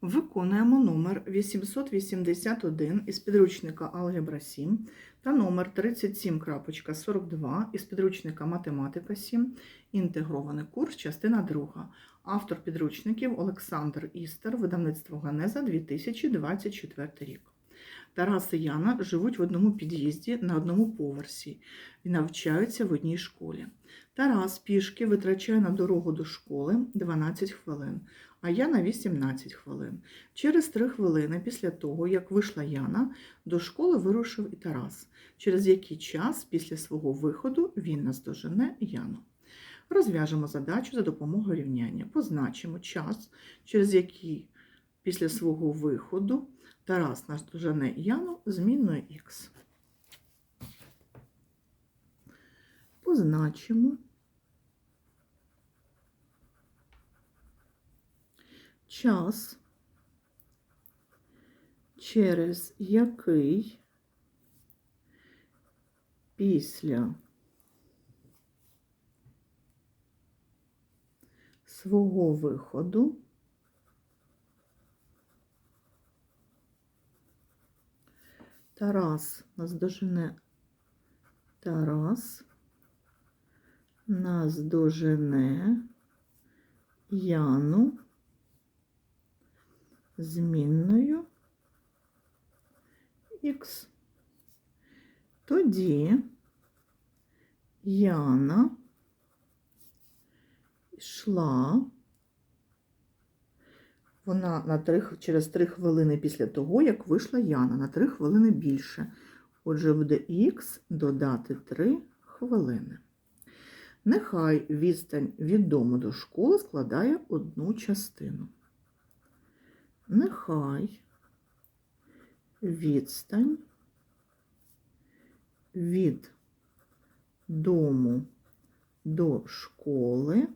Виконуємо номер 881 із підручника Алгебра 7 та номер 37.42 із підручника Математика 7, інтегрований курс, частина 2. Автор підручників Олександр Істер, видавництво Ганеза 2024 рік. Тарас і Яна живуть в одному під'їзді на одному поверсі і навчаються в одній школі. Тарас пішки витрачає на дорогу до школи 12 хвилин, а Яна 18 хвилин. Через 3 хвилини після того, як вийшла Яна, до школи вирушив і Тарас, через який час після свого виходу він наздожене Яну. Розв'яжемо задачу за допомогою рівняння. Позначимо час, через який після свого виходу Тарас наздожене Яну змінною х. Позначимо час, через який після свого виходу Тарас наздожене Тарас наздожене Яну змінною х. Тоді Яна йшла, вона на 3, через 3 хвилини після того, як вийшла Яна, на 3 хвилини більше. Отже, буде х додати 3 хвилини. Нехай відстань від дому до школи складає одну частину. Нехай. Відстань. Від дому до школи.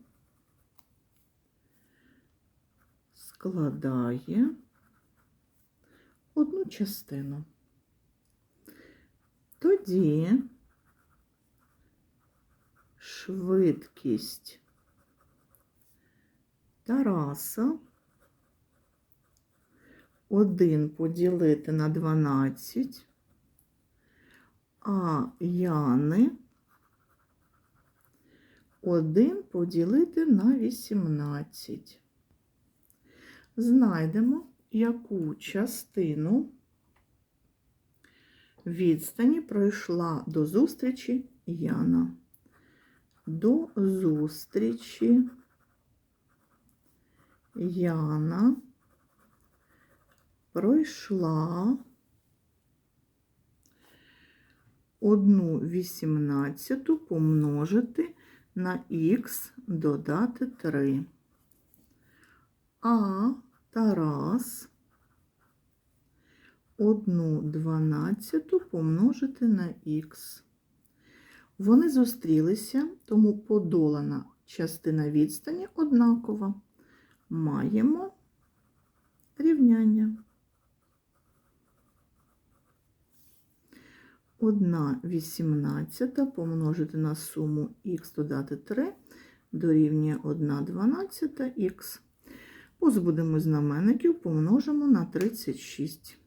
Складає одну частину. Тоді швидкість Тараса 1 поділити на 12, а Яни 1 поділити на 18. Знайдемо, яку частину відстані пройшла до зустрічі Яна. До зустрічі Яна пройшла одну вісімнадцяту помножити на х додати 3. А Тарас одну дванадцяту помножити на х. Вони зустрілися, тому подолана частина відстані однакова. Маємо рівняння. 1 вісімнадцята помножити на суму х додати 3 дорівнює 1 дванадцята х. Позбудемо знаменників, помножимо на 36.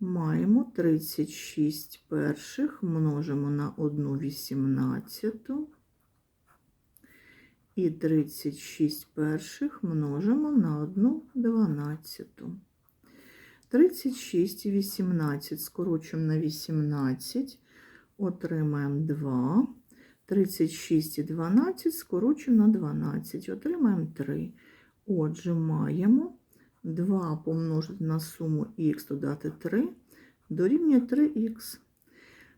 Маємо 36 перших, множимо на 1 вісімнадцяту. І 36 перших множимо на 1 дванадцяту. 36 і 18 скорочуємо на 18, отримаємо 2. 36 і 12 скорочуємо на 12, отримаємо 3. Отже, маємо 2 помножити на суму х додати 3, дорівнює 3х.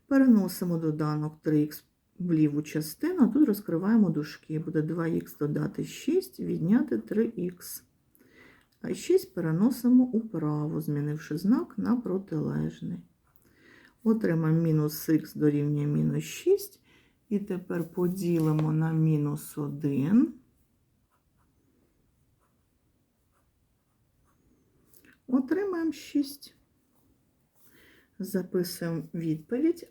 Переносимо доданок 3х в ліву частину, а тут розкриваємо дужки. Буде 2х додати 6, відняти 3х. А 6 переносимо управо, змінивши знак на протилежний. Отримаємо мінус х дорівнює мінус 6. І тепер поділимо на мінус 1. Отримаємо 6. Записуємо відповідь.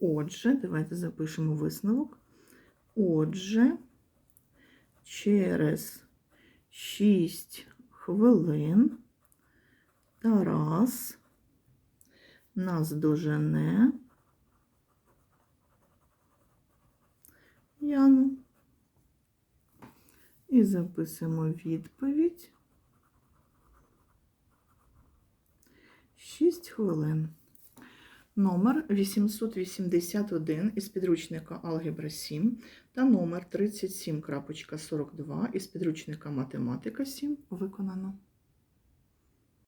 Отже, давайте запишемо висновок. Отже, через 6 хвилин. Тарас нас дожене. Яну. І записуємо відповідь. 6 хвилин. Номер 881 із підручника Алгебра 7 та номер 37.42 із підручника Математика 7 виконано.